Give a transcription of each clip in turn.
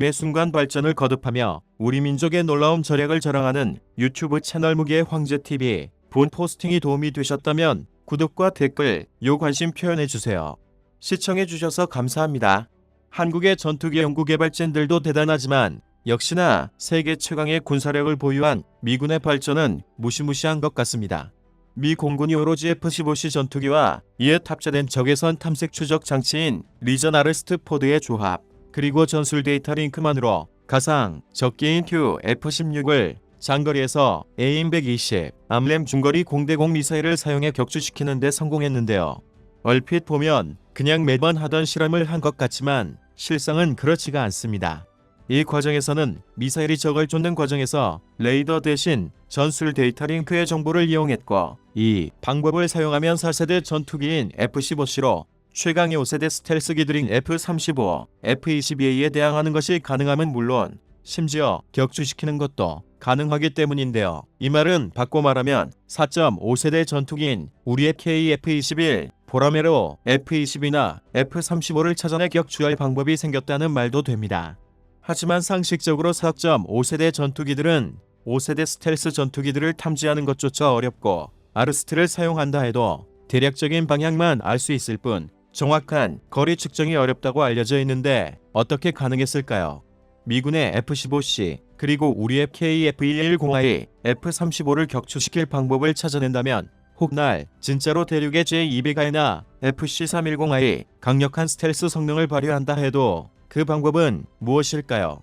매 순간 발전을 거듭하며 우리 민족의 놀라운 절약을 자랑하는 유튜브 채널 무기의 황제TV 본 포스팅이 도움이 되셨다면 구독과 댓글, 요 관심 표현해주세요. 시청해주셔서 감사합니다. 한국의 전투기 연구개발진들도 대단하지만 역시나 세계 최강의 군사력을 보유한 미군의 발전은 무시무시한 것 같습니다. 미 공군이 오로지 F-15C 전투기와 이에 탑재된 적외선 탐색 추적 장치인 리전 아르스트 포드의 조합, 그리고 전술 데이터 링크만으로 가상 적기인 q F-16을 장거리에서 AIM-120 암램 중거리 공대공 미사일을 사용해 격추시키는 데 성공했는데요. 얼핏 보면 그냥 매번 하던 실험을 한 것 같지만 실상은 그렇지가 않습니다. 이 과정에서는 미사일이 적을 쫓는 과정에서 레이더 대신 전술 데이터 링크의 정보를 이용했고 이 방법을 사용하면 4세대 전투기인 F-15C로 최강의 5세대 스텔스기들인 F-35, F-22A에 대항하는 것이 가능함은 물론 심지어 격추시키는 것도 가능하기 때문인데요. 이 말은 바꿔 말하면 4.5세대 전투기인 우리의 KF-21, 보라매로 F-22나 F-35를 찾아내 격추할 방법이 생겼다는 말도 됩니다. 하지만 상식적으로 4.5세대 전투기들은 5세대 스텔스 전투기들을 탐지하는 것조차 어렵고 아르스트를 사용한다 해도 대략적인 방향만 알 수 있을 뿐 정확한 거리 측정이 어렵다고 알려져 있는데 어떻게 가능했을까요? 미군의 F-15C 그리고 우리의 KF-110I, F-35를 격추시킬 방법을 찾아낸다면 혹날 진짜로 대륙의 제200I나 FC-310I 강력한 스텔스 성능을 발휘한다 해도 그 방법은 무엇일까요?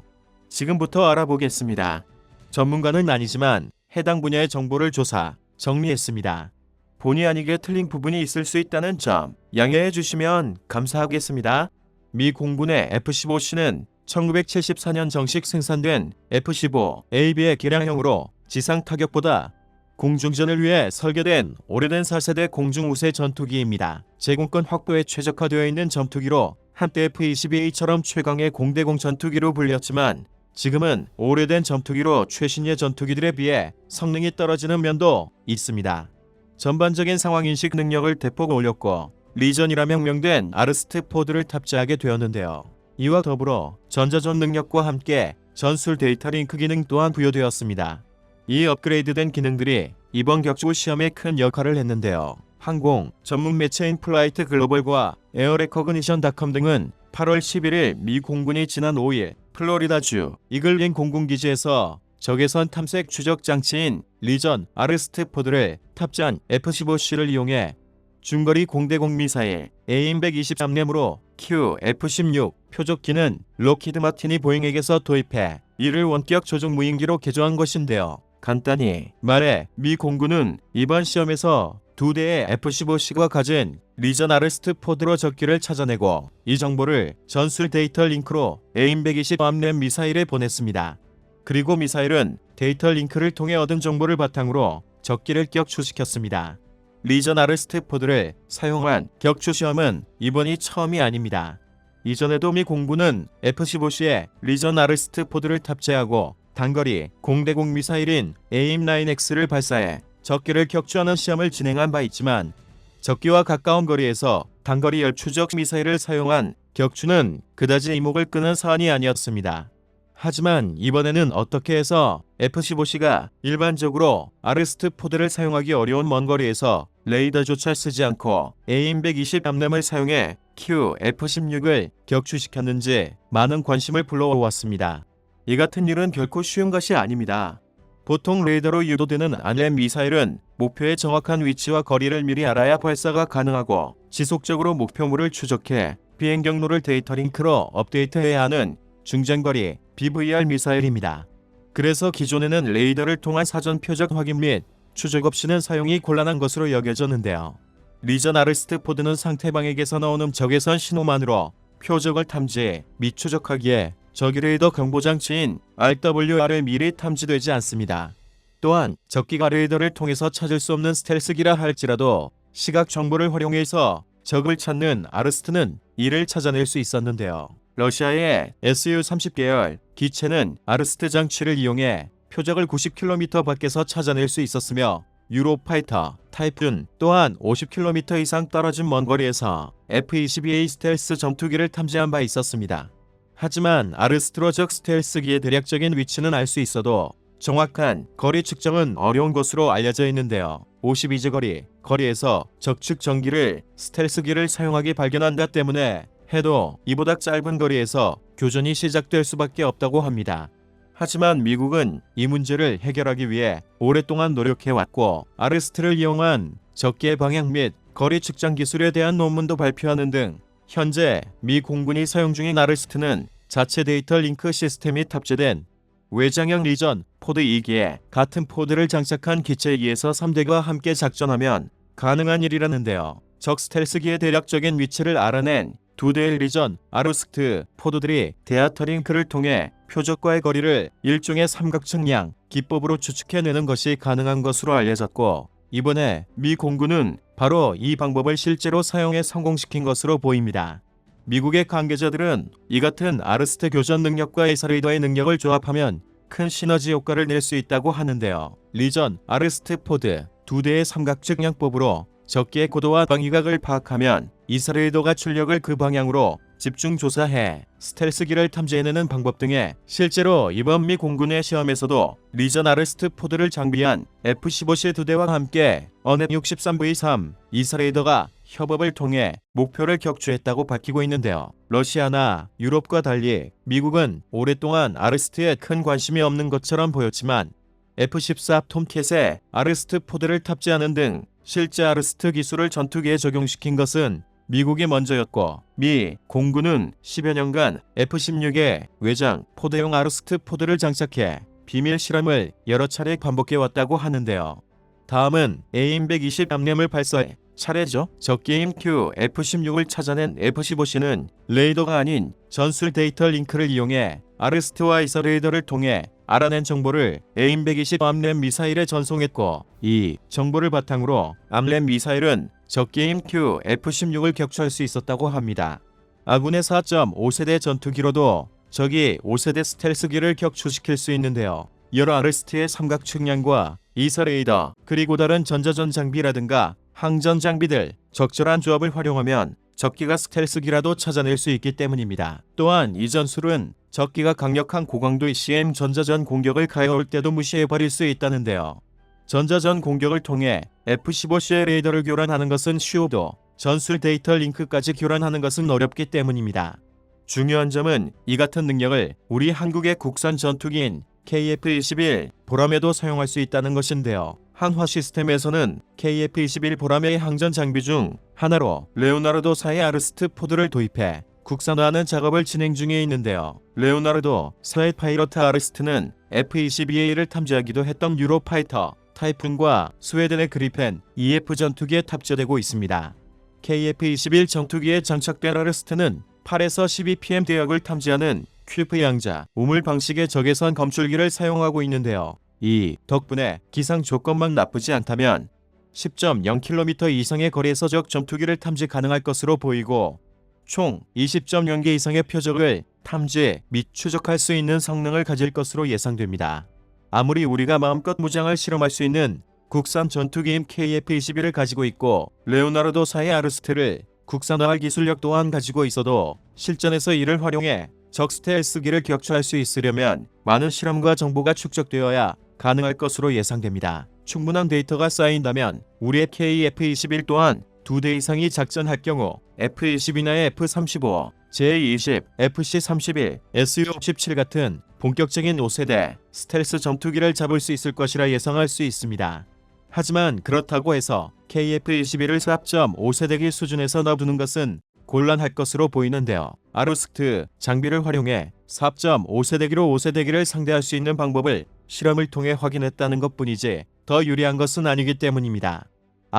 지금부터 알아보겠습니다. 전문가는 아니지만 해당 분야의 정보를 조사, 정리했습니다. 본의 아니게 틀린 부분이 있을 수 있다는 점 양해해 주시면 감사하겠습니다. 미 공군의 F-15C는 1974년 정식 생산된 F-15 AB의 개량형으로 지상 타격보다 공중전을 위해 설계된 오래된 4세대 공중우세 전투기입니다. 제공권 확보에 최적화되어 있는 전투기로 한때 F-22A처럼 최강의 공대공 전투기로 불렸지만 지금은 오래된 전투기로 최신의 전투기들에 비해 성능이 떨어지는 면도 있습니다. 전반적인 상황인식 능력을 대폭 올렸고 리전이라 명명된 아르스트 포드를 탑재하게 되었는데요. 이와 더불어 전자전 능력과 함께 전술 데이터 링크 기능 또한 부여되었습니다. 이 업그레이드된 기능들이 이번 격주 시험에 큰 역할을 했는데요. 항공 전문 매체인 플라이트 글로벌과 에어레커그니션닷컴 등은 8월 11일 미 공군이 지난 5일 플로리다주 이글링 공군기지에서 적외선 탐색 추적 장치인 리전 아르스트 포드를 탑재한 F-15C를 이용해 중거리 공대공 미사일 AIM-123램으로 Q-F-16 표적기는 로키드 마틴이 보잉에게서 도입해 이를 원격 조종 무인기로 개조한 것인데요. 간단히 말해 미 공군은 이번 시험에서 두 대의 F-15C가 가진 리전 아르스트 포드로 적기를 찾아내고 이 정보를 전술 데이터 링크로 AIM-120 암램 미사일에 보냈습니다. 그리고 미사일은 데이터 링크를 통해 얻은 정보를 바탕으로 적기를 격추시켰습니다. 리전 아르스트 포드를 사용한 격추 시험은 이번이 처음이 아닙니다. 이전에도 미 공군은 F-15C에 리전 아르스트 포드를 탑재하고 단거리 공대공 미사일인 AIM-9X를 발사해 적기를 격추하는 시험을 진행한 바 있지만 적기와 가까운 거리에서 단거리 열추적 미사일을 사용한 격추는 그다지 이목을 끄는 사안이 아니었습니다. 하지만 이번에는 어떻게 해서 F-15C가 일반적으로 아르스트 포드를 사용하기 어려운 먼 거리에서 레이더조차 쓰지 않고 AIM-120 암램을 사용해 Q-F-16을 격추시켰는지 많은 관심을 불러왔습니다. 이 같은 일은 결코 쉬운 것이 아닙니다. 보통 레이더로 유도되는 암램 미사일은 목표의 정확한 위치와 거리를 미리 알아야 발사가 가능하고 지속적으로 목표물을 추적해 비행 경로를 데이터 링크로 업데이트해야 하는 중장거리 BVR 미사일입니다. 그래서 기존에는 레이더를 통한 사전 표적 확인 및 추적 없이는 사용이 곤란한 것으로 여겨졌는데요. 리전 아르스트 포드는 상대방에게서 나오는 적외선 신호만으로 표적을 탐지 및 추적하기에 적기 레이더 경보 장치인 RWR을 미리 탐지되지 않습니다. 또한 적기가 레이더를 통해서 찾을 수 없는 스텔스기라 할지라도 시각 정보를 활용해서 적을 찾는 아르스트는 이를 찾아낼 수 있었는데요. 러시아의 SU-30 계열 기체는 아르스트 장치를 이용해 표적을 90km 밖에서 찾아낼 수 있었으며 유로파이터, 타이푼 또한 50km 이상 떨어진 먼 거리에서 F-22A 스텔스 전투기를 탐지한 바 있었습니다. 하지만 아르스트로 적 스텔스기의 대략적인 위치는 알 수 있어도 정확한 거리 측정은 어려운 것으로 알려져 있는데요. 52제 거리, 거리에서 적측 전기를 스텔스기를 사용하기 발견한다 때문에 해도 이보다 짧은 거리에서 교전이 시작될 수밖에 없다고 합니다. 하지만 미국은 이 문제를 해결하기 위해 오랫동안 노력해왔고 아르스트를 이용한 적기의 방향 및 거리 측정 기술에 대한 논문도 발표하는 등 현재 미 공군이 사용 중인 아르스트는 자체 데이터 링크 시스템이 탑재된 외장형 리전 포드 2기에 같은 포드를 장착한 기체 2에서 3대가 함께 작전하면 가능한 일이라는데요. 적 스텔스기의 대략적인 위치를 알아낸 두 대의 리전 아르스트 포드들이 데아터링크를 통해 표적과의 거리를 일종의 삼각측량 기법으로 추측해내는 것이 가능한 것으로 알려졌고 이번에 미 공군은 바로 이 방법을 실제로 사용해 성공시킨 것으로 보입니다. 미국의 관계자들은 이 같은 아르스트 교전 능력과 에사레이더의 능력을 조합하면 큰 시너지 효과를 낼 수 있다고 하는데요. 리전, 아르스트 포드 두 대의 삼각측량법으로 적기의 고도와 방위각을 파악하면 이스라엘도가 출력을 그 방향으로 집중 조사해 스텔스기를 탐지해내는 방법 등에 실제로 이번 미 공군의 시험에서도 리전 아르스트 포드를 장비한 F-15C 두 대와 함께 어넷 63V3 이스라엘더가 협업을 통해 목표를 격추했다고 밝히고 있는데요. 러시아나 유럽과 달리 미국은 오랫동안 아르스트에 큰 관심이 없는 것처럼 보였지만 F-14 톰캣에 아르스트 포드를 탑재하는 등 실제 아르스트 기술을 전투기에 적용시킨 것은 미국이 먼저였고 미 공군은 10여 년간 F-16에 외장 포대용 아르스트 포드를 장착해 비밀 실험을 여러 차례 반복해 왔다고 하는데요. 다음은 AIM-120 암램을 발사해 차례죠. 적게임 Q F-16을 찾아낸 F-15C는 레이더가 아닌 전술 데이터 링크를 이용해 아르스트와 이서 레이더를 통해 알아낸 정보를 AIM-120 암램 미사일에 전송했고 이 정보를 바탕으로 암램 미사일은 적게임 Q F-16을 격추할 수 있었다고 합니다. 아군의 4.5세대 전투기로도 적이 5세대 스텔스기를 격추시킬 수 있는데요. 여러 아르스트의 삼각 측량과 이서 레이더 그리고 다른 전자전 장비라든가 항전 장비들 적절한 조합을 활용하면 적기가 스텔스기라도 찾아낼 수 있기 때문입니다. 또한 이 전술은 적기가 강력한 고강도 CM 전자전 공격을 가해올 때도 무시해버릴 수 있다는데요. 전자전 공격을 통해 F-15C의 레이더를 교란하는 것은 쉬워도 전술 데이터 링크까지 교란하는 것은 어렵기 때문입니다. 중요한 점은 이 같은 능력을 우리 한국의 국산 전투기인 KF-21 보람에도 사용할 수 있다는 것인데요. 한화 시스템에서는 KF-21 보람의 항전 장비 중 하나로 레오나르도사의 아르스트 포드를 도입해 국산화하는 작업을 진행 중에 있는데요. 레오나르도 사의 파이러트 아르스트는 F-22A를 탐지하기도 했던 유로파이터 타이푼과 스웨덴의 그리펜 EF 전투기에 탑재되고 있습니다. KF-21 전투기에 장착된 아르스트는 8에서 12pm 대역을 탐지하는 큐프 양자 우물 방식의 적외선 검출기를 사용하고 있는데요. 이 덕분에 기상 조건만 나쁘지 않다면 10.0km 이상의 거리에서 적 전투기를 탐지 가능할 것으로 보이고 총 20.0개 이상의 표적을 탐지 및 추적할 수 있는 성능을 가질 것으로 예상됩니다. 아무리 우리가 마음껏 무장을 실험할 수 있는 국산 전투기인 KF-21을 가지고 있고 레오나르도사의 아르스트를 국산화할 기술력 또한 가지고 있어도 실전에서 이를 활용해 적 스텔스기를 격추할 수 있으려면 많은 실험과 정보가 축적되어야 가능할 것으로 예상됩니다. 충분한 데이터가 쌓인다면 우리의 KF-21 또한 두 대 이상이 작전할 경우 F-22나 F-35, J-20, FC-31, Su-17 같은 본격적인 5세대 스텔스 전투기를 잡을 수 있을 것이라 예상할 수 있습니다. 하지만 그렇다고 해서 KF-21을 4.5세대기 수준에서 놔두는 것은 곤란할 것으로 보이는데요. 아르스트 장비를 활용해 4.5세대기로 5세대기를 상대할 수 있는 방법을 실험을 통해 확인했다는 것뿐이지 더 유리한 것은 아니기 때문입니다.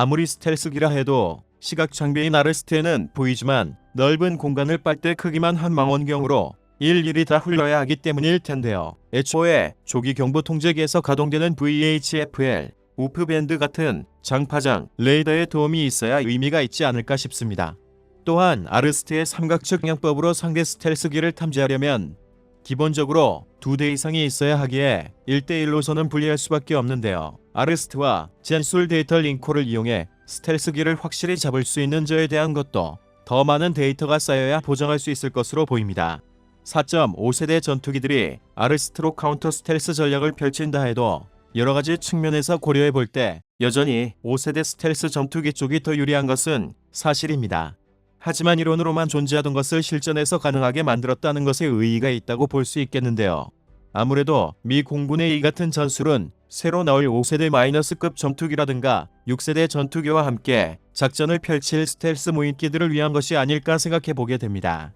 아무리 스텔스기라 해도 시각 장비인 아르스트에는 보이지만 넓은 공간을 빨대 크기만 한 망원경으로 일일이 다 흘러야 하기 때문일 텐데요. 애초에 조기 경보 통제기에서 가동되는 VHFL, 우프 밴드 같은 장파장, 레이더의 도움이 있어야 의미가 있지 않을까 싶습니다. 또한 아르스트의 삼각측량법으로 상대 스텔스기를 탐지하려면 기본적으로 두 대 이상이 있어야 하기에 1대1로서는 불리할 수밖에 없는데요. 아르스트와 젠술 데이터 링코를 이용해 스텔스기를 확실히 잡을 수 있는 저에 대한 것도 더 많은 데이터가 쌓여야 보장할 수 있을 것으로 보입니다. 4.5세대 전투기들이 아르스트로 카운터 스텔스 전략을 펼친다 해도 여러 가지 측면에서 고려해 볼 때 여전히 5세대 스텔스 전투기 쪽이 더 유리한 것은 사실입니다. 하지만 이론으로만 존재하던 것을 실전에서 가능하게 만들었다는 것에 의의가 있다고 볼 수 있겠는데요. 아무래도 미 공군의 이 같은 전술은 새로 나올 5세대 마이너스급 전투기라든가 6세대 전투기와 함께 작전을 펼칠 스텔스 무인기들을 위한 것이 아닐까 생각해 보게 됩니다.